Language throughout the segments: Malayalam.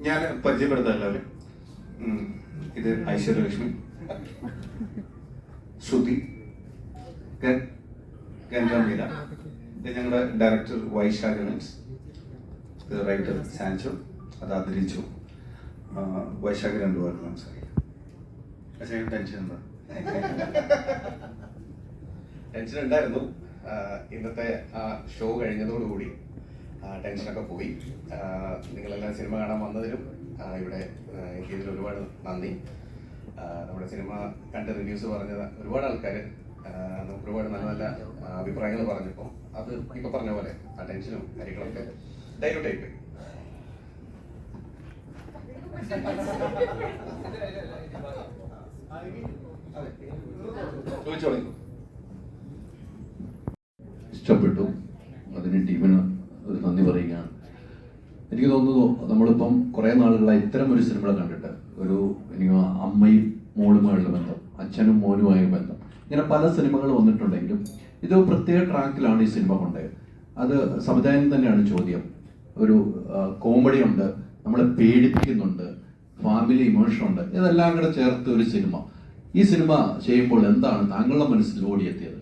ഞാൻ പരിചയപ്പെടുത്താം എല്ലാവരും. ഇത് ഐശ്വര്യലക്ഷ്മി. ശ്രുതി. ഗംഗാമീര. ഇത് ഞങ്ങളുടെ ഡയറക്ടർ വൈശാഖ് ഗണേഷ് ഇത് റൈറ്റർ സാൻചോ അത് അതിരിച്ചു വൈശാഖ് രണ്ടു പേർക്ക് പക്ഷേ ടെൻഷൻ ടെൻഷൻ ഉണ്ടായിരുന്നു. ഇന്നത്തെ ആ ഷോ കഴിഞ്ഞതോടുകൂടി ടെൻഷനൊക്കെ പോയി. നിങ്ങളെല്ലാം സിനിമ കാണാൻ വന്നതിലും ഇവിടെ എനിക്ക് ഇതിൽ ഒരുപാട് നന്ദി. നമ്മുടെ സിനിമ കണ്ട് റിവ്യൂസ് പറഞ്ഞ ഒരുപാട് ആൾക്കാർ നമുക്ക് ഒരുപാട് നല്ല നല്ല അഭിപ്രായങ്ങൾ പറഞ്ഞപ്പോൾ അത് ഇപ്പൊ പറഞ്ഞ പോലെ ആ ടെൻഷനും കാര്യങ്ങളൊക്കെ ഡൈലൂട്ട് ടൈപ്പ് ചോദിച്ചോളൂ. ഇഷ്ടപ്പെട്ടു. അതിന് ടീമിന് ഒരു നന്ദി പറയുകയാണ് എനിക്ക് തോന്നുന്നു നമ്മളിപ്പം കുറേ നാളുകളായി ഇത്തരം ഒരു സിനിമകൾ കണ്ടിട്ട് ഒരു അമ്മയും മോളുമായുള്ള ബന്ധം അച്ഛനും മോനുമായ ബന്ധം. ഇങ്ങനെ പല സിനിമകൾ വന്നിട്ടുണ്ടെങ്കിലും ഇത് പ്രത്യേക ട്രാക്കിലാണ് ഈ സിനിമ കൊണ്ടത് അത് സമുദായം തന്നെയാണ് ചോദ്യം. ഒരു കോമഡി ഉണ്ട് നമ്മളെ പേടിപ്പിക്കുന്നുണ്ട് ഫാമിലി ഇമോഷൻ ഉണ്ട് ഇതെല്ലാം കൂടെ ചേർത്ത് ഒരു സിനിമ. ഈ സിനിമ ചെയ്യുമ്പോൾ എന്താണ് താങ്കളുടെ മനസ്സിൽ ഓടിയെത്തിയത്?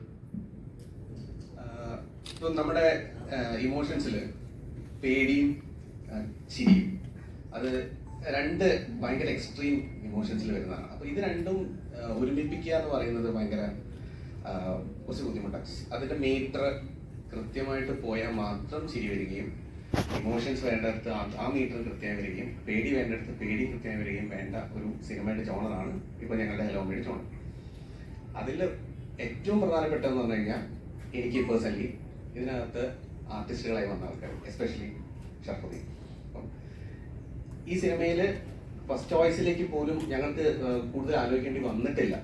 നമ്മുടെ ഇമോഷൻസിൽ പേടിയും ചിരിയും അത് രണ്ട് ഭയങ്കര എക്സ്ട്രീം ഇമോഷൻസിൽ വരുന്നതാണ്. അപ്പൊ ഇത് രണ്ടും ഒരുമിപ്പിക്കുക എന്ന് പറയുന്നത് ഭയങ്കര കുറച്ച് ബുദ്ധിമുട്ടാണ്. അതിന്റെ മീറ്റർ കൃത്യമായിട്ട് പോയാൽ മാത്രം ചിരി വരികയും ഇമോഷൻസ് വേണ്ടടുത്ത് ആ- മീറ്റർ കൃത്യമായി വരികയും പേടി വേണ്ടടുത്ത് പേടി കൃത്യമായി വരികയും വേണ്ട ഒരു സിനിമയുടെ ജോണറാണ് ഇപ്പൊ ഞങ്ങളുടെ ഹലോ മേഡ് ജോണർ അതിൽ ഏറ്റവും പ്രധാനപ്പെട്ടതെന്ന് പറഞ്ഞു കഴിഞ്ഞാൽ എനിക്ക് പേഴ്സണലി ഇതിനകത്ത് ആർട്ടിസ്റ്റുകളായി വന്ന ആൾക്കാർ എസ്പെഷ്യലി ഷർഫുദ്ദീൻ. ഈ സിനിമയിൽ ഫസ്റ്റ് ചോയ്സിലേക്ക് പോലും ഞങ്ങൾക്ക് കൂടുതൽ ആലോചിക്കേണ്ടി വന്നിട്ടില്ല.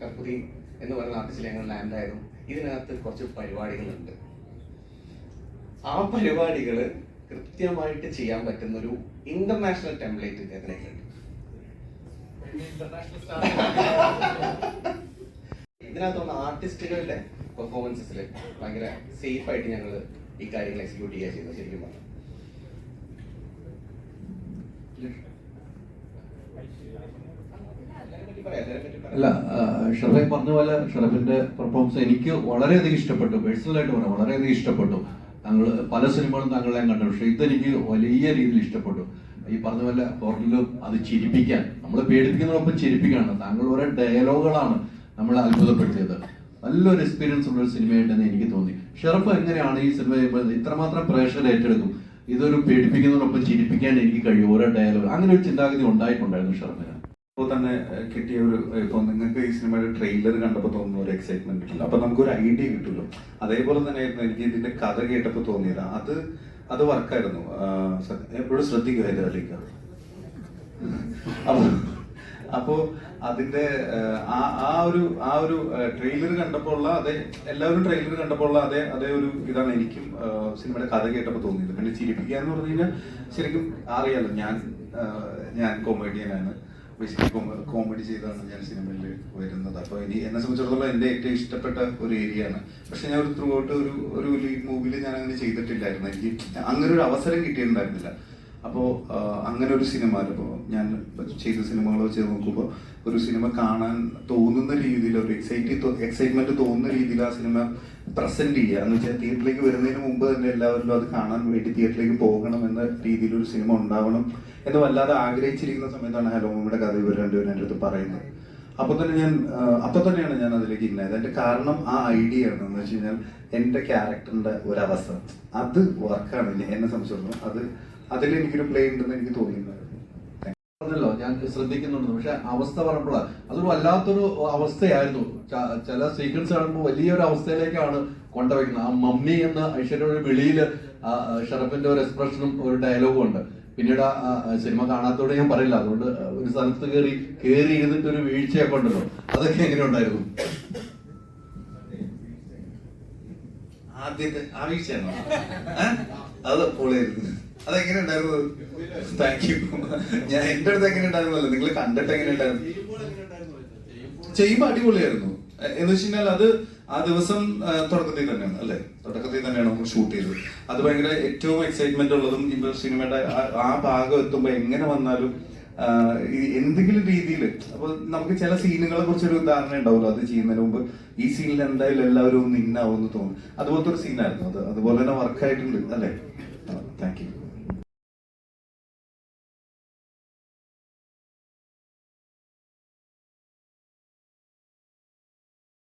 കർപ്പുദീൻ എന്ന് പറയുന്ന ആർട്ടിസ്റ്റിൽ ഞങ്ങൾ ലാൻഡ് ആയതും ഇതിനകത്ത് കുറച്ച് പരിപാടികളുണ്ട്. ആ പരിപാടികൾ കൃത്യമായിട്ട് ചെയ്യാൻ പറ്റുന്ന ഒരു ഇന്റർനാഷണൽ ടെംപ്ലേറ്റ് ഇതിനകത്ത് ഇതിനകത്തുള്ള ആർട്ടിസ്റ്റുകളുടെ പെർഫോമൻസസിൽ ഭയങ്കര സേഫ് ആയിട്ട് ഞങ്ങൾ ഈ കാര്യങ്ങൾ എക്സിക്യൂട്ട് ചെയ്യുക ചെയ്യുന്നത് ശരിക്കും പറഞ്ഞു. അല്ല ഷറഫ് പറഞ്ഞ പോലെ ഷറഫിന്റെ പെർഫോമൻസ് എനിക്ക് വളരെയധികം ഇഷ്ടപ്പെട്ടു. പേഴ്സണലായിട്ട് പറയാം വളരെയധികം ഇഷ്ടപ്പെട്ടു. താങ്കൾ പല സിനിമകളും താങ്കളെ ഞാൻ കണ്ടു. പക്ഷെ ഇതെനിക്ക് വലിയ രീതിയിൽ ഇഷ്ടപ്പെട്ടു. ഈ പറഞ്ഞ പോലെ ഹോട്ടലിലും അത് ചിരിപ്പിക്കാൻ നമ്മൾ പേടിപ്പിക്കുന്നതിനൊപ്പം ചിരിപ്പിക്കാണ് താങ്കൾ ഓരോ ഡയലോഗുകളാണ് നമ്മളെ അത്ഭുതപ്പെടുത്തിയത്. നല്ലൊരു എക്സ്പീരിയൻസ് ഉള്ള ഒരു സിനിമയായിട്ടെന്ന് എനിക്ക് തോന്നി. ഷെറഫ് എങ്ങനെയാണ് ഈ സിനിമ ഇത്രമാത്രം പ്രേക്ഷകർ ഏറ്റെടുക്കും? ഇതൊരു പേടിപ്പിക്കുന്നതിനൊപ്പം ചിരിപ്പിക്കാൻ എനിക്ക് കഴിയും ഓരോ ഡയലോഗ് അങ്ങനെ ഒരു ചിന്താഗതി ഉണ്ടായിട്ടുണ്ടായിരുന്നു ഷെറഫിന് ഇപ്പോൾ തന്നെ കിട്ടിയ ഒരു ഇപ്പോൾ നിങ്ങൾക്ക് ഈ സിനിമയുടെ ട്രെയിലർ കണ്ടപ്പോൾ തോന്നുന്ന ഒരു എക്സൈറ്റ്മെന്റ് കിട്ടില്ല. അപ്പോൾ നമുക്കൊരു ഐഡിയ കിട്ടുമല്ലോ. അതേപോലെ തന്നെയായിരുന്നു എനിക്ക് ഇതിന്റെ കഥ കേട്ടപ്പോൾ തോന്നിയത്. അത് അത് വർക്കായിരുന്നു എപ്പോഴും ശ്രദ്ധിക്കുമായിരുന്നു അല്ലെങ്കിൽ അപ്പൊ അപ്പോ അതിന്റെ ആ ആ ഒരു ആ ഒരു ട്രെയിലർ കണ്ടപ്പോൾ ഉള്ള അതേ എല്ലാവരും ട്രെയിലർ കണ്ടപ്പോൾ ഉള്ള അതേ അതേ ഒരു ഇതാണ് എനിക്കും സിനിമയുടെ കഥ കേട്ടപ്പോൾ തോന്നിയത്. പിന്നെ ചിരിപ്പിക്കുക എന്ന് പറഞ്ഞു കഴിഞ്ഞാൽ ശരിക്കും അറിയാലോ ഞാൻ ഞാൻ കൊമേഡിയനാണ് ബേസിക്കലി കോമഡി ചെയ്താണ് ഞാൻ സിനിമയിൽ വരുന്നത്. അപ്പോൾ ഇനി എന്നെ സംബന്ധിച്ചിടത്തോളം എന്റെ ഏറ്റവും ഇഷ്ടപ്പെട്ട ഒരു ഏരിയയാണ് പക്ഷെ ഞാൻ ഒരു ത്രൂ ഔട്ട് ഒരു ഒരു ലീഡ് മൂവിയിൽ ഞാൻ അങ്ങനെ ചെയ്തിട്ടില്ലായിരുന്നു. എനിക്ക് അങ്ങനെ ഒരു അവസരം കിട്ടിയിട്ടുണ്ടായിരുന്നില്ല. അപ്പോൾ അങ്ങനെ ഒരു സിനിമ ഇപ്പോൾ ഞാൻ ചെയ്ത സിനിമകൾ വെച്ച് നോക്കുമ്പോൾ ഒരു സിനിമ കാണാൻ തോന്നുന്ന രീതിയിൽ ഒരു എക്സൈറ്റി എക്സൈറ്റ്മെന്റ് തോന്നുന്ന രീതിയിൽ ആ സിനിമ പ്രസന്റ് ചെയ്യുക. എന്ന് വെച്ചാൽ തിയേറ്ററിലേക്ക് വരുന്നതിന് മുമ്പ് തന്നെ എല്ലാവരിലും അത് കാണാൻ വേണ്ടി തിയേറ്ററിലേക്ക് പോകണം എന്ന രീതിയിൽ ഒരു സിനിമ ഉണ്ടാവണം എന്ന് വല്ലാതെ ആഗ്രഹിച്ചിരിക്കുന്ന സമയത്താണ് ഹലോ മമ്മിയുടെ കഥ ഇവർ രണ്ടുപേരും എന്റെ അടുത്ത് പറയുന്നത്. അപ്പൊ തന്നെ ഞാൻ അപ്പൊ തന്നെയാണ് ഞാൻ അതിലേക്ക് ഇന്നായത് അതിന്റെ കാരണം ആ ഐഡിയ ആണ് എന്ന് വെച്ച് കഴിഞ്ഞാൽ എന്റെ ക്യാരക്ടറിന്റെ ഒരവസ്ഥ. അത് വർക്കാണ് എന്നെ സംബന്ധിച്ചിടത്തോളം അത് അതിൽ എനിക്കൊരു പ്ലേ ഉണ്ടെന്ന് എനിക്ക് തോന്നിയിട്ടുണ്ടായിരുന്നു. പറഞ്ഞല്ലോ ഞാൻ ശ്രദ്ധിക്കുന്നുണ്ട്. പക്ഷെ അവസ്ഥ പറഞ്ഞപ്പോഴാണ് അതൊരു വല്ലാത്തൊരു അവസ്ഥയായിരുന്നു. ചില സീക്വൻസ് കാണുമ്പോൾ വലിയൊരു അവസ്ഥയിലേക്കാണ് കൊണ്ടുവയ്ക്കുന്നത് ആ മമ്മി എന്ന ഐശ്വര്യയുടെ വെളിയിൽ ഷറഫിന്റെ ഒരു എക്സ്പ്രഷനും ഒരു ഡയലോഗും ഉണ്ട്. പിന്നീട് ആ- സിനിമ കാണാത്തോടെ ഞാൻ പറയില്ല. അതുകൊണ്ട് ഒരു സ്ഥലത്ത് കയറി കയറി ഇരുന്നിട്ട് ഒരു വീഴ്ചയൊക്കെ ഉണ്ടല്ലോ. അതൊക്കെ എങ്ങനെ ഉണ്ടായിരുന്നു? ആദ്യത്തെ ആ വീഴ്ചയാണോ? അത് പൊളിയായിരുന്നു. അതെങ്ങനെ ഉണ്ടായിരുന്നു? താങ്ക് യു ഞാൻ എന്റെ അടുത്ത് എങ്ങനെ ഉണ്ടായിരുന്നല്ലോ? നിങ്ങൾ കണ്ടിട്ട് എങ്ങനെ ഉണ്ടായിരുന്നു? ചെയ്യുമ്പോ അടിപൊളിയായിരുന്നു. എന്ന് വെച്ച് കഴിഞ്ഞാൽ അത് ആ ദിവസം തുടക്കത്തിൽ തന്നെയാണ് അല്ലെ? തുടക്കത്തിൽ തന്നെയാണ് നമ്മൾ ഷൂട്ട് ചെയ്തത്. അത് ഭയങ്കര ഏറ്റവും എക്സൈറ്റ്മെന്റ് ഉള്ളതും ഇപ്പൊ സിനിമയുടെ ആ- ഭാഗം എത്തുമ്പോ എങ്ങനെ വന്നാലും എന്തെങ്കിലും രീതിയിൽ അപ്പൊ നമുക്ക് ചില സീനുകളെ കുറിച്ചൊരു ധാരണ ഉണ്ടാവുമല്ലോ. അത് ചെയ്യുന്നതിന് മുമ്പ് ഈ സീനിൽ എന്തായാലും എല്ലാവരും ഒന്ന് ഇന്നാവും എന്ന് തോന്നും അതുപോലത്തെ ഒരു സീനായിരുന്നു അത്. അതുപോലെ തന്നെ വർക്കായിട്ടുണ്ട് അല്ലേ?